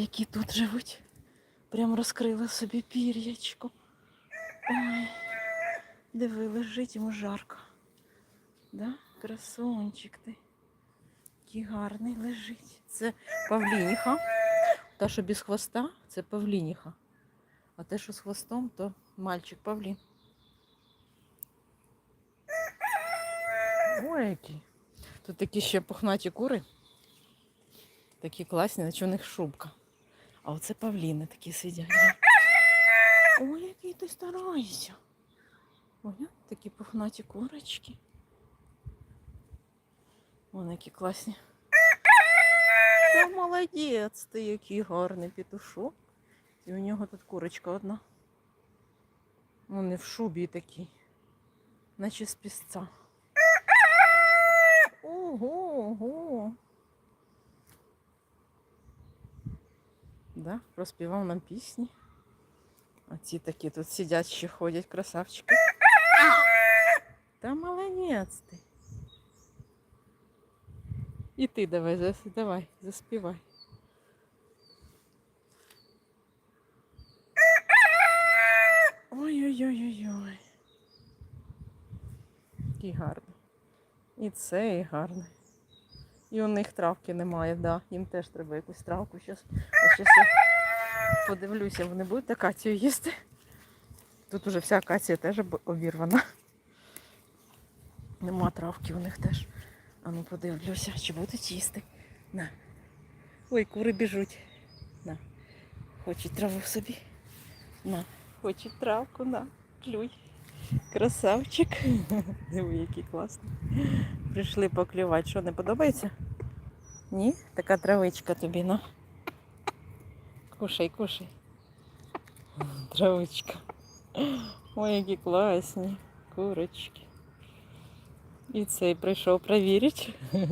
які тут живуть. Прям розкрили собі пір'ячко. Ой, диви, лежить йому жарко. Да? Красунчик ти. Який гарний лежить. Це павлініха. Та, що без хвоста, це павлініха. А те, що з хвостом, то мальчик павлін. Ой, які. Тут такі ще пухнаті кури. Такі класні, наче у них шубка. А оце павліни такі сидять. Ой, який ти стараєшся. Ой, такі пухнаті курочки. Вон які класні. Та молодець, ти який гарний петушок. І у нього тут курочка одна. Вони в шубі такі, наче з пісця. Ого, ого. Да, проспівав нам пісні. А ці такі тут сидять ще ходять, красавчики. Та молодець ти. І ти давай, давай, заспівай. Ой-ой-ой-ой-ой. Який гарний. І цей гарний. І у них травки немає, да. Їм теж треба якусь травку. Щас, щас я подивлюся, вони будуть акацію їсти. Тут уже вся акація теж обірвана. Нема травки у них теж. А ну подивлюся, чи будуть їсти. На. Ой, кури біжуть. На. Хочуть траву собі. На. Хочуть травку, на. Клюй. Красавчик. Диви, який класний. Прийшли поклювати. Що, не подобається? Ні? Така травичка тобі, на. Кушай, кушай. Травичка. Ой, які класні курочки. І цей прийшов перевірити.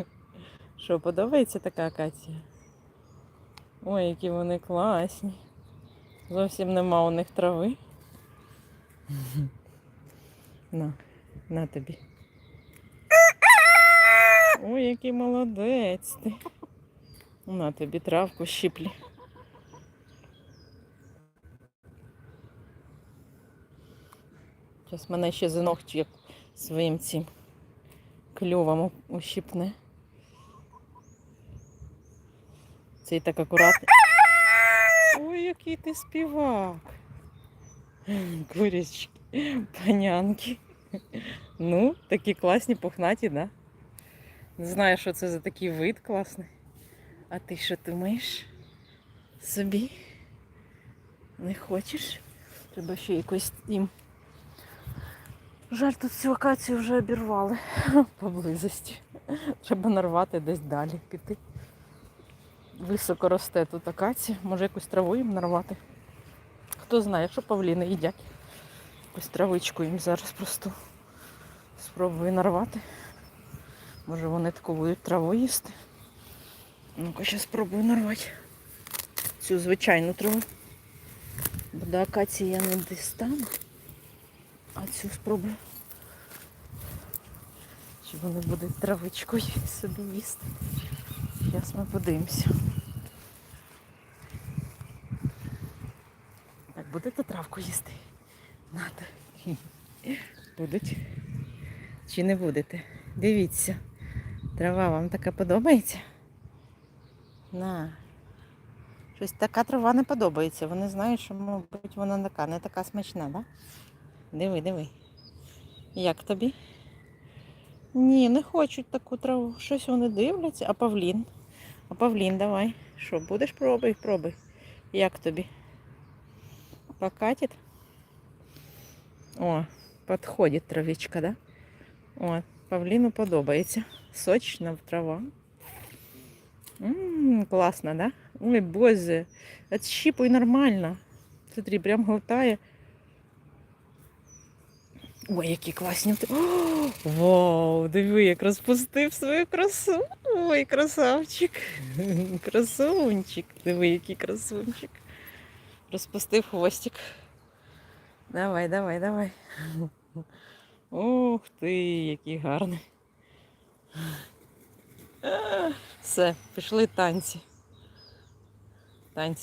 Що, подобається така акація? Ой, які вони класні. Зовсім нема у них трави. На, на тобі. Ой, який молодець ти. На тобі травку щиплі. Зараз мене ще за ногті як своїм цим клювом ущипне. Цей так акуратний. Ой, який ти співак. Курячки, панянки. Ну, такі класні пухнаті, да? Не знаю, що це за такий вид класний. А ти що думаєш? Собі? Не хочеш? Треба ще якось їм. Жаль, тут цю акацію вже обірвали поблизості. Треба нарвати десь далі піти. Високо росте тут акація. Може якусь траву їм нарвати. Хто знає, якщо павліни їдять. Якусь травичку їм зараз просто спробую нарвати. Може вони таку будуть траву їсти. Ну-ка, ще спробую нарвати цю звичайну траву. Бо до акації я не дістану. А цю спробую. Чи вони будуть травичку ї- собі їсти. Зараз ми подивимося. Так, будете травку їсти? Надо. Будуть. Чи не будете? Дивіться. Трава вам така подобається? На. Щось така трава не подобається. Вони знають, що, мабуть, вона така, не така смачна, да? Диви, диви. Як тобі? Ні, не хочуть таку траву. Щось вони дивляться. А Павлін? А Павлін, давай. Що, будеш пробуй, пробуй. Як тобі? Покатит? О, підходить травичка, да? О, Павліну подобається. Сочна трава. М, класно, да? Ой, боже, отщипуй нормально. Смотри, прям глотає. Ой, які класні. Вау, диви, як розпустив свою красу. Ой, красавчик. Красунчик. Диви, який красунчик. Розпустив хвостик. Давай, давай, давай. Ух ти, який гарний. Все, пішли танці. танці.